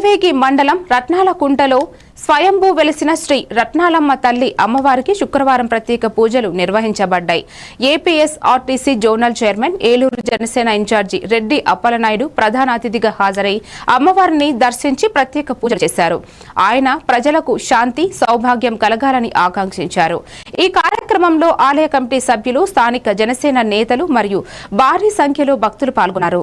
పెదవేగి మండలం రత్నాలకుంటలో స్వయంభూ వెలిసిన శ్రీ రత్నాలమ్మ తల్లి అమ్మవారికి శుక్రవారం ప్రత్యేక పూజలు నిర్వహించబడ్డాయి. APS RTC zonal chairman Eluru Janasena incharge Reddy Appalanaidu ప్రధాన అతిథిగా హాజరై అమ్మవారిని దర్శించి ప్రత్యేక పూజ చేశారు. ఆయన ప్రజలకు శాంతి సౌభాగ్యం కలగాలని ఆకాంక్షించారు. ఈ కార్యక్రమంలో ఆలయ కమిటీ సభ్యులు స్థానిక జనసేన నేతలు మరియు భారీ సంఖ్యలో భక్తులు పాల్గొన్నారు.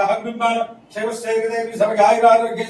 నామస్య సహ కుటుంబాన శైవ శైగదేవి సభ గాయరారోగ్య